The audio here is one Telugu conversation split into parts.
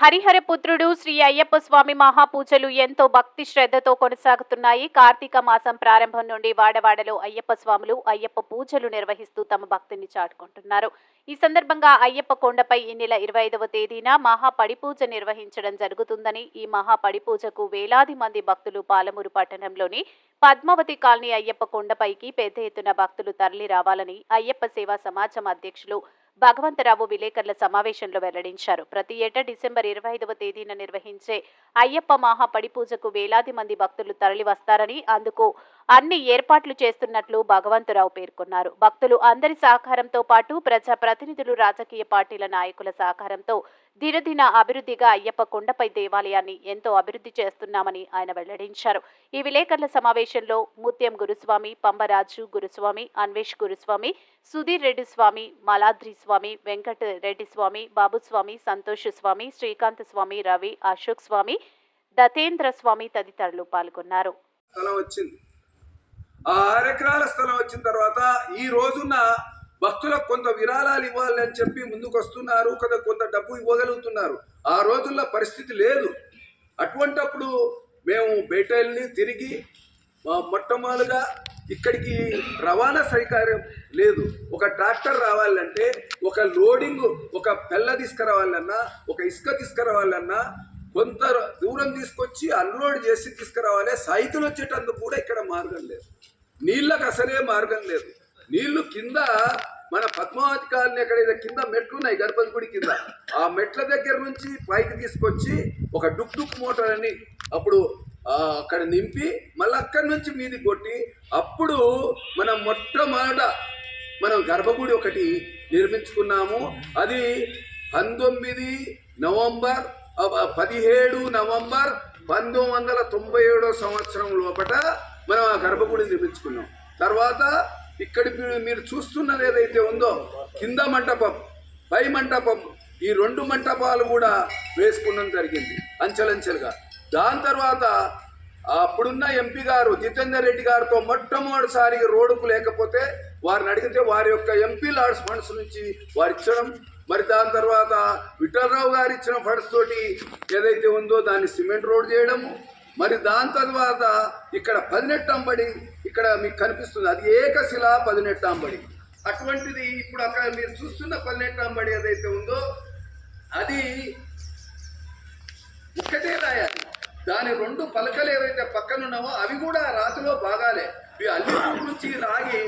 హరిహరపుత్రుడు శ్రీ అయ్యప్ప స్వామి మహాపూజలు ఎంతో భక్తి శ్రద్ధతో కొనసాగుతున్నాయి. కార్తీక మాసం ప్రారంభం నుండి వాడవాడలో అయ్యప్ప స్వాములు అయ్యప్ప పూజలు నిర్వహిస్తూ తమ భక్తిని చాటుకుంటున్నారు. ఈ సందర్భంగా అయ్యప్ప కొండపై ఈ నెల ఇరవై ఐదవ తేదీన మహాపడిపూజ నిర్వహించడం జరుగుతుందని ఈ మహాపడిపూజకు వేలాది మంది భక్తులు పాలమూరు పట్టణంలోని పద్మావతి కాలనీ అయ్యప్ప కొండపైకి పెద్ద ఎత్తున భక్తులు తరలి రావాలని అయ్యప్ప సేవా సమాజం అధ్యక్షులు భగవంతరావు విలేకరుల సమావేశంలో వెల్లడించారు. ప్రతి ఏటా డిసెంబర్ ఇరవై ఐదవ తేదీన నిర్వహించే అయ్యప్ప మహా పడిపూజకు వేలాది మంది భక్తులు తరలి వస్తారని అందుకు అన్ని ఏర్పాట్లు చేస్తున్నట్లు భగవంతరావు పేర్కొన్నారు. భక్తులు అందరి సహకారంతో పాటు ప్రజా ప్రతినిధులు రాజకీయ పార్టీల నాయకుల సహకారంతో దినదిన అభివృద్ధిగా అయ్యప్ప కొండపై దేవాలయాన్ని ఎంతో అభివృద్ధి చేస్తున్నామని ఆయన వెల్లడించారు. ఈ విలేకరుల సమావేశంలో ముత్యం గురుస్వామి పంబరాజు గురుస్వామి అన్వేష్ గురుస్వామి సుధీర్ రెడ్డి స్వామి మలాద్రి స్వామి వెంకట రెడ్డి స్వామి బాబుస్వామి సంతోష్ స్వామి శ్రీకాంత్ స్వామి రవి అశోక్ స్వామి దతేంద్ర స్వామి తదితరులు పాల్గొన్నారు. స్థలం వచ్చింది. ఆ అరెకరాల స్థలం వచ్చిన తర్వాత ఈ రోజున భక్తులకు కొంత విరాళాలు ఇవ్వాలని చెప్పి ముందుకు వస్తున్నారు కొంత కొంత డబ్బు ఇవ్వగలుగుతున్నారు. ఆ రోజుల్లో పరిస్థితి లేదు. అటువంటప్పుడు మేము బయట వెళ్ళి తిరిగి మా మొట్టమొదలుగా ఇక్కడికి రవాణా సౌకర్యం లేదు. ఒక ట్రాక్టర్ రావాలంటే ఒక లోడింగ్ ఒక పెళ్ళ తీసుకురావాలన్నా ఒక ఇసుక తీసుకురావాలన్నా కొంత దూరం తీసుకొచ్చి అన్లోడ్ చేసి తీసుకురావాలి సైకిల్ వచ్చేటందుకు కూడా ఇక్కడ మార్గం లేదు. నీళ్ళకు అసలే మార్గం లేదు. నీళ్ళు కింద మన పద్మావతి కాలనీ ఎక్కడైతే కింద మెట్లు ఉన్నాయి గణపతి గుడి కింద ఆ మెట్ల దగ్గర నుంచి పైకి తీసుకొచ్చి ఒక డుక్ డుక్ మోటార్ అని అప్పుడు అక్కడ నింపి మళ్ళీ అక్కడి నుంచి మీది కొట్టి అప్పుడు మనం మొట్టమొదట మనం గర్భగుడి ఒకటి నిర్మించుకున్నాము. అది పంతొమ్మిది నవంబర్ పదిహేడు నవంబర్ పంతొమ్మిది వందల తొంభై ఏడో సంవత్సరం లోపల మనం ఆ గర్భగుడి నిర్మించుకున్నాం. తర్వాత ఇక్కడ మీరు- మీరు చూస్తున్నది ఏదైతే ఉందో కింద మంటపం పై మంటపం ఈ రెండు మంటపాలు కూడా వేసుకున్నాం జరిగింది అంచెలంచెలుగా. దాని తర్వాత అప్పుడున్న ఎంపీ గారు జితేందర్ రెడ్డి గారితో మొట్టమొదటిసారిగా రోడ్డుకు లేకపోతే వారిని అడిగితే వారి యొక్క ఎంపీ లాడ్స్ ఫండ్స్ నుంచి వారు ఇచ్చడం మరి దాని తర్వాత విఠలరావు గారు ఇచ్చిన ఫండ్స్ తోటి ఏదైతే ఉందో దాన్ని సిమెంట్ రోడ్ చేయడము మరి దాని తర్వాత ఇక్కడ పదినెట్టంబడి ఇక్కడ మీకు కనిపిస్తుంది. అది ఏకశిల పదినెట్టంబడి. అటువంటిది ఇప్పుడు అక్కడ మీరు చూస్తున్న పదినెట్టంబడి ఏదైతే ఉందో అది ఒకటే రాయాలి. దాని రెండు పలకలు ఏవైతే పక్కనున్నావో అవి కూడా రాతిలో భాగాలే. ఈ అల్లిపూర్ నుంచి రాగి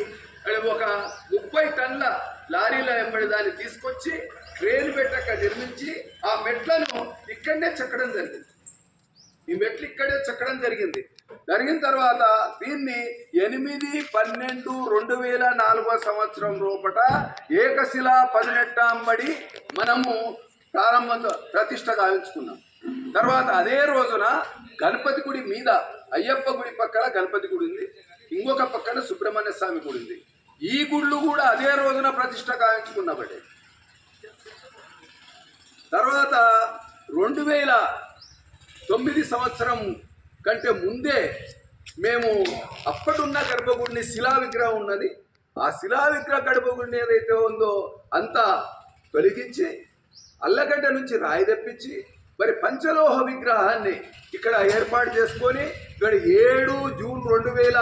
ఒక ముప్పై టన్నుల లారీల వెంబడి దాన్ని తీసుకొచ్చి ట్రైన్ పెట్టక నిర్మించి ఆ మెట్లను ఇక్కడనే చెక్కడం జరిగింది. ఈ మెట్లు ఇక్కడే చెక్కడం జరిగింది. జరిగిన తర్వాత దీన్ని ఎనిమిది పన్నెండు రెండు వేల నాలుగో సంవత్సరం లోపట ఏకశిల పదినెట్టాంబడి మనము ప్రారంభంలో ప్రతిష్ట గావించుకున్నాం. తర్వాత అదే రోజున గణపతి గుడి మీద అయ్యప్ప గుడి పక్కన గణపతి గుడి ఉంది. ఇంకొక పక్కన సుబ్రహ్మణ్య స్వామి గుడి ఉంది. ఈ గుళ్ళు కూడా అదే రోజున ప్రతిష్ట గావించుకున్నబడే తర్వాత రెండు వేల తొమ్మిది సంవత్సరం కంటే ముందే మేము అప్పటిన్న గర్భగుడిని శిలా విగ్రహం ఉన్నది. ఆ శిలా విగ్రహ గర్భగుడిని ఏదైతే ఉందో అంతా తొలగించి అల్లగడ్డ నుంచి రాయి తెప్పించి మరి పంచలోహ విగ్రహాన్ని ఇక్కడ ఏర్పాటు చేసుకొని ఇక్కడ ఏడు జూన్ రెండు వేల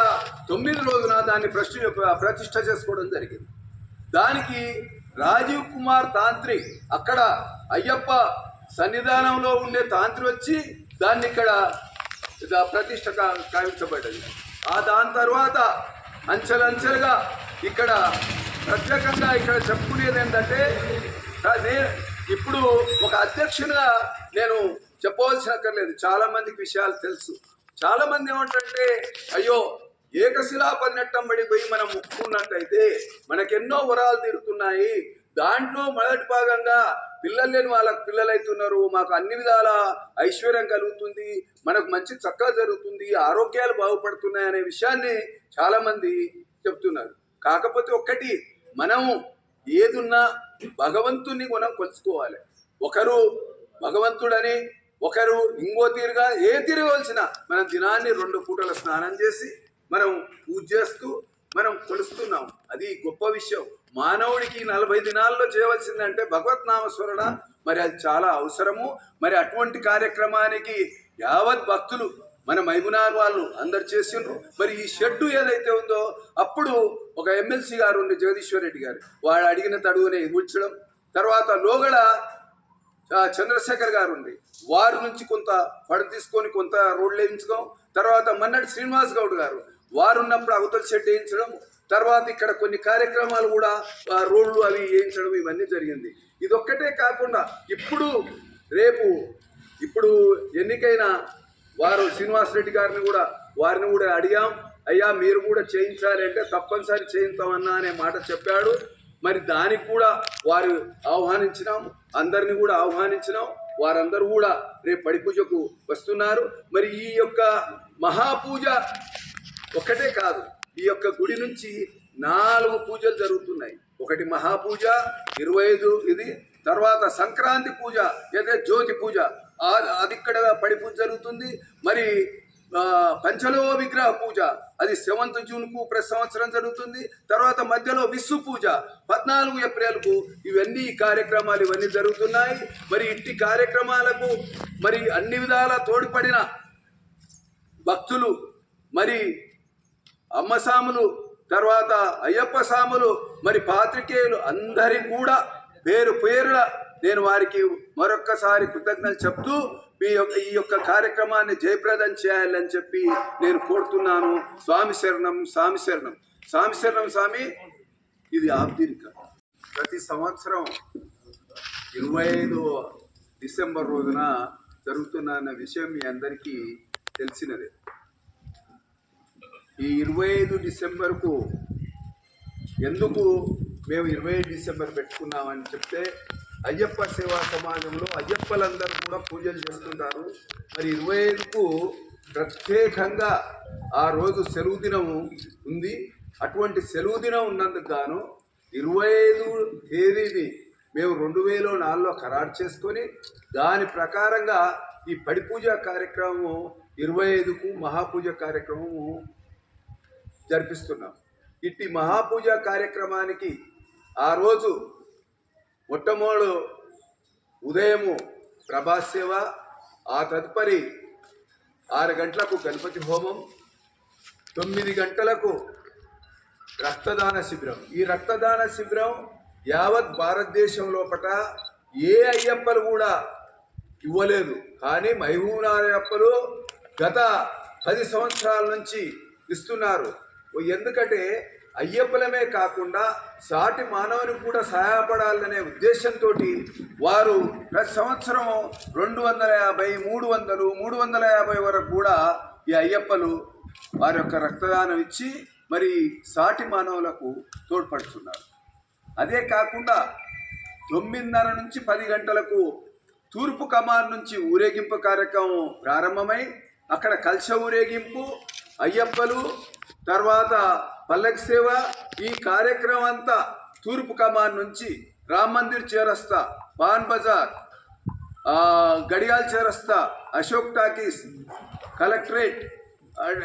తొమ్మిది రోజున దాన్ని ప్రశ్న ప్రతిష్ట చేసుకోవడం జరిగింది. దానికి రాజీవ్ కుమార్ తాంత్రి అక్కడ అయ్యప్ప సన్నిధానంలో ఉండే తాంత్రి వచ్చి దాన్ని ఇక్కడ ప్రతిష్ట కావించబడ్డది. ఆ దాని తర్వాత అంచెలంచెలుగా ఇక్కడ ప్రత్యేకంగా ఇక్కడ చెప్పుకునేది ఏంటంటే ఇప్పుడు ఒక అధ్యక్షునిగా నేను చెప్పవలసిన అక్కర్లేదు చాలా మందికి విషయాలు తెలుసు. చాలా మంది ఏమంటే అయ్యో ఏకశిలా పన్నెట్టం పడిపోయి మనం ముక్కున్నట్టయితే మనకెన్నో వరాలు తీరుతున్నాయి. దాంట్లో మొదటి భాగంగా పిల్లలు లేని వాళ్ళకు పిల్లలు అవుతున్నారు మాకు అన్ని విధాల ఐశ్వర్యం కలుగుతుంది. మనకు మంచి చక్కగా జరుగుతుంది. ఆరోగ్యాలు బాగుపడుతున్నాయి అనే విషయాన్ని చాలామంది చెప్తున్నారు. కాకపోతే ఒక్కటి మనం ఏదున్నా భగవంతుని మనం కొలుసుకోవాలి. ఒకరు భగవంతుడని ఒకరు ఇంకో తీరుగా ఏ తిరగవలసిన మనం దినాన్ని రెండు పూటల స్నానం చేసి మనం పూజ చేస్తూ మనం కొలుస్తున్నాం. అది గొప్ప విషయం. మానవుడికి నలభై దినాల్లో చేయవలసిందంటే భగవత్ నామస్మరణ మరి అది చాలా అవసరము. మరి అటువంటి కార్యక్రమానికి యావత్ భక్తులు మన మైమునార్ వాళ్ళు అందరు చేసిండ్రు. మరి ఈ షెడ్డు ఏదైతే ఉందో అప్పుడు ఒక ఎమ్మెల్సీ గారు ఉండే జగదీశ్వర్ రెడ్డి గారు వాడు అడిగిన తడువునే ఎగుర్చడం తర్వాత లోగడ చంద్రశేఖర్ గారు ఉంది వారి నుంచి కొంత పడ తీసుకొని కొంత రోడ్లు వేయించుకోం తర్వాత మన్నటి శ్రీనివాస్ గౌడ్ గారు వారు ఉన్నప్పుడు అవతల షెడ్ వేయించడం తర్వాత ఇక్కడ కొన్ని కార్యక్రమాలు కూడా రోడ్లు అవి వేయించడం ఇవన్నీ జరిగింది. ఇదొక్కటే కాకుండా ఇప్పుడు రేపు ఇప్పుడు ఎన్నికైన వారు శ్రీనివాస్ రెడ్డి గారిని కూడా వారిని కూడా అడిగాం అయ్యా మీరు కూడా చేయించాలి అంటే తప్పనిసరి చేయిస్తామన్నా అనే మాట చెప్పాడు. మరి దానికి కూడా వారు ఆహ్వానించినాం అందరిని కూడా ఆహ్వానించినాం వారందరూ కూడా రేపు పడిపూజకు వస్తున్నారు. మరి ఈ యొక్క మహాపూజ ఒకటే కాదు ఈ యొక్క గుడి నుంచి నాలుగు పూజలు జరుగుతున్నాయి. ఒకటి మహాపూజ ఇరవై ఐదు ఇది తర్వాత సంక్రాంతి పూజ లేదా జ్యోతి పూజ. అది ఇక్కడ పడి పూజ జరుగుతుంది. మరి పంచలో విగ్రహ పూజ అది సెవెంత్ జూన్కు ప్రతి సంవత్సరం జరుగుతుంది. తర్వాత మధ్యలో విశ్వ పూజ పద్నాలుగు ఏప్రిల్కు ఇవన్నీ కార్యక్రమాలు ఇవన్నీ జరుగుతున్నాయి. మరి ఇంటి కార్యక్రమాలకు మరి అన్ని విధాల తోడ్పడిన భక్తులు మరి అమ్మ సాములు తర్వాత అయ్యప్ప సాములు మరి పాత్రికేయులు అందరి కూడా పేరు పేరుల నేను వారికి మరొక్కసారి కృతజ్ఞతలు చెప్తూ మీ యొక్క ఈ యొక్క కార్యక్రమాన్ని జయప్రదం చేయాలని చెప్పి నేను కోరుతున్నాను. స్వామి శరణం స్వామి శరణం. స్వామి శరణం స్వామి ఇది ఆధునిక ప్రతి సంవత్సరం ఇరవై ఐదు డిసెంబర్ రోజున జరుగుతున్న విషయం మీ అందరికీ తెలిసినదే. ఈ ఇరవై ఐదు డిసెంబర్కు ఎందుకు మేము ఇరవై ఐదు డిసెంబర్ పెట్టుకున్నామని చెప్తే అయ్యప్ప సేవా సమాజంలో అయ్యప్పలందరూ కూడా పూజలు చేస్తుంటారు. మరి ఇరవై ఐదుకు ప్రత్యేకంగా ఆ రోజు సెలవు దినం ఉంది. అటువంటి సెలవు దినం ఉన్నందుకు గాను ఇరవై ఐదు తేదీని మేము రెండు వేల నాలుగులో ఖరారు చేసుకొని దాని ప్రకారంగా ఈ పడి పూజ కార్యక్రమము ఇరవై ఐదుకు మహాపూజ కార్యక్రమము జరిపిస్తున్నాం. ఇట్టి మహాపూజ కార్యక్రమానికి ఆ రోజు మొట్టమొదడు ఉదయము ప్రభాస్ సేవ ఆ తదుపరి ఆరు గంటలకు గణపతి హోమం తొమ్మిది గంటలకు రక్తదాన శిబిరం. ఈ రక్తదాన శిబిరం యావత్ భారతదేశం లోపల ఏ అయ్యప్పలు కూడా ఇవ్వలేదు. కానీ మహబూబ్నగరప్పలు గత పది సంవత్సరాల నుంచి ఇస్తున్నారు. ఎందుకంటే అయ్యప్పలమే కాకుండా సాటి మానవునికి కూడా సహాయపడాలనే ఉద్దేశంతో వారు ప్రతి సంవత్సరం రెండు వందల యాభై మూడు వందలు మూడు వందల యాభై వరకు కూడా ఈ అయ్యప్పలు వారి యొక్క రక్తదానం ఇచ్చి మరి సాటి మానవులకు తోడ్పడుతున్నారు. అదే కాకుండా తొమ్మిదిన్నర నుంచి పది గంటలకు తూర్పు కమాన్ నుంచి ఊరేగింపు కార్యక్రమం ప్రారంభమై అక్కడ కలశ ఊరేగింపు అయ్యప్పలు తర్వాత పల్లకి సేవ ఈ కార్యక్రమం అంతా తూర్పు కమాన్ నుంచి రామ్ మందిర్ చేరస్తా పాన్ బజార్ గడియాల్ చేరస్తా అశోక్ టాకీస్ కలెక్టరేట్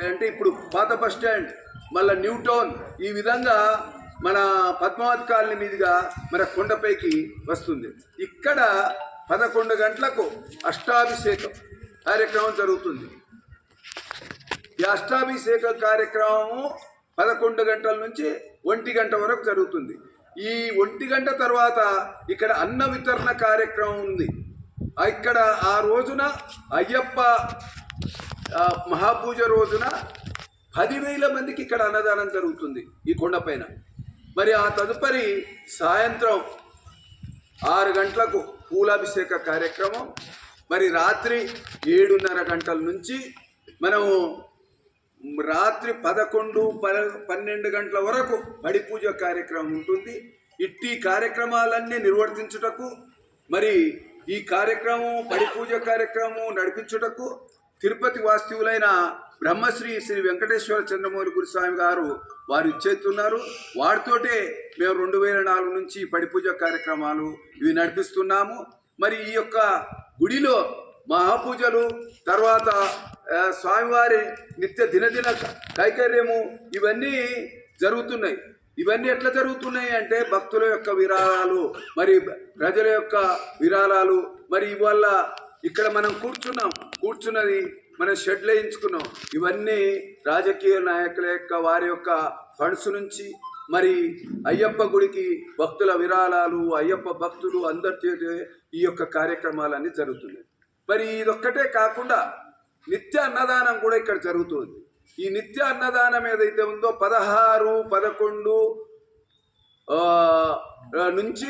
అంటే ఇప్పుడు పాత బస్ స్టాండ్ మళ్ళీ న్యూ టౌన్ ఈ విధంగా మన పద్మావతి కాలనీ మీదుగా మన కొండపైకి వస్తుంది. ఇక్కడ పదకొండు గంటలకు అష్టాభిషేకం కార్యక్రమం జరుగుతుంది. ఈ అష్టాభిషేక కార్యక్రమము పదకొండు గంటల నుంచి ఒంటి గంట వరకు జరుగుతుంది. ఈ ఒంటి గంట తర్వాత ఇక్కడ అన్న వితరణ కార్యక్రమం ఉంది. ఇక్కడ ఆ రోజున అయ్యప్ప మహాపూజ రోజున పదివేల మందికి ఇక్కడ అన్నదానం జరుగుతుంది ఈ కొండపైన మరి ఆ తదుపరి సాయంత్రం ఆరు గంటలకు పూలాభిషేక కార్యక్రమం. మరి రాత్రి ఏడున్నర గంటల నుంచి మనము రాత్రి పదకొండు ప పన్నెండు గంటల వరకు బడి పూజ కార్యక్రమం ఉంటుంది. ఇట్టి కార్యక్రమాలన్నీ నిర్వర్తించుటకు మరి ఈ కార్యక్రమం బడి పూజ కార్యక్రమం నడిపించుటకు తిరుపతి వాస్తువులైన బ్రహ్మశ్రీ శ్రీ వెంకటేశ్వర చంద్రమౌళి గురుస్వామి గారు వారు ఇచ్చేస్తున్నారు వారితోటే మేము రెండు వేల నాలుగు నుంచి పడి పూజ కార్యక్రమాలు ఇవి నడిపిస్తున్నాము. మరి ఈ యొక్క గుడిలో మహాపూజలు తర్వాత స్వామివారి నిత్య దినదిన కైకర్యము ఇవన్నీ జరుగుతున్నాయి. ఇవన్నీ ఎట్లా జరుగుతున్నాయి అంటే భక్తుల యొక్క విరాళాలు మరి ప్రజల యొక్క విరాళాలు మరి ఇవల్ల ఇక్కడ మనం కూర్చున్నాం. కూర్చున్నది మనం షెడ్ వేయించుకున్నాం ఇవన్నీ రాజకీయ నాయకుల యొక్క వారి యొక్క ఫండ్స్ నుంచి మరి అయ్యప్ప గుడికి భక్తుల విరాళాలు అయ్యప్ప భక్తులు అందరి ఈ యొక్క కార్యక్రమాలన్నీ జరుగుతున్నాయి. మరి ఇదొక్కటే కాకుండా నిత్య అన్నదానం కూడా ఇక్కడ జరుగుతుంది. ఈ నిత్య అన్నదానం ఏదైతే ఉందో పదహారు పదకొండు నుంచి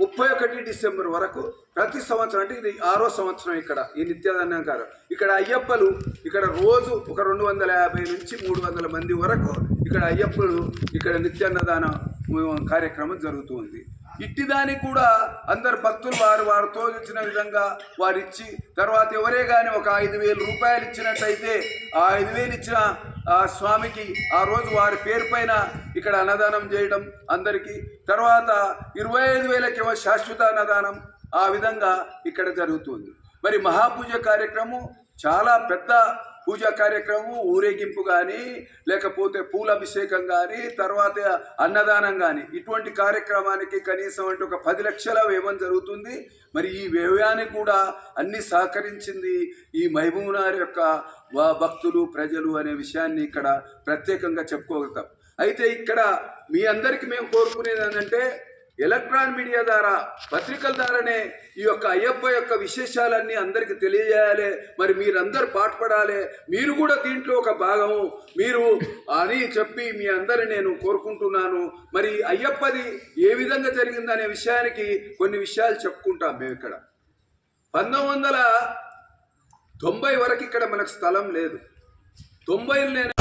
ముప్పై ఒకటి డిసెంబర్ వరకు ప్రతి సంవత్సరం అంటే ఇది ఆరో సంవత్సరం ఇక్కడ ఈ నిత్యాదానం గారు ఇక్కడ అయ్యప్పలు ఇక్కడ రోజు ఒక రెండు వందల యాభై నుంచి మూడు వందల మంది వరకు ఇక్కడ అయ్యప్పలు ఇక్కడ నిత్యాన్నదానం కార్యక్రమం జరుగుతుంది ఇట్టిదానికి కూడా అందరు భక్తులు వారు వారు తోచిన విధంగా వారు ఇచ్చి తర్వాత ఎవరే కానీ ఒక ఐదు వేలు రూపాయలు ఇచ్చినట్టయితే ఆ ఐదు వేలు ఇచ్చిన ఆ స్వామికి ఆ రోజు వారి పేరు పైన ఇక్కడ అన్నదానం చేయడం అందరికీ తర్వాత ఇరవై ఐదు వేలకేమో శాశ్వత అన్నదానం ఆ విధంగా ఇక్కడ జరుగుతుంది. మరి మహాపూజ కార్యక్రమం చాలా పెద్ద పూజా కార్యక్రమం ఊరేగింపు కానీ లేకపోతే పూల అభిషేకం కానీ తర్వాత అన్నదానం కానీ ఇటువంటి కార్యక్రమానికి కనీసం అంటే ఒక పది లక్షల వ్యయం జరుగుతుంది. మరి ఈ వ్యయానికి కూడా అన్ని సహకరించింది ఈ మహబూబ్నార్ యొక్క భక్తులు ప్రజలు అనే విషయాన్ని ఇక్కడ ప్రత్యేకంగా చెప్పుకోగలుగుతాం. అయితే ఇక్కడ మీ అందరికీ మేము కోరుకునేది ఏంటంటే ఎలక్ట్రాన్ మీడియా ద్వారా పత్రికల ద్వారానే ఈ యొక్క అయ్యప్ప యొక్క విశేషాలన్నీ అందరికీ తెలియజేయాలి. మరి మీరందరూ పాటుపడాలి మీరు కూడా దీంట్లో ఒక భాగము. మీరు అని చెప్పి మీ అందరిని నేను కోరుకుంటున్నాను. మరి అయ్యప్పది ఏ విధంగా జరిగిందనే విషయానికి కొన్ని విషయాలు చెప్పుకుంటాం మేము ఇక్కడ. పంతొమ్మిది వందల తొంభై వరకు ఇక్కడ మనకు స్థలం లేదు. తొంభైలో నేను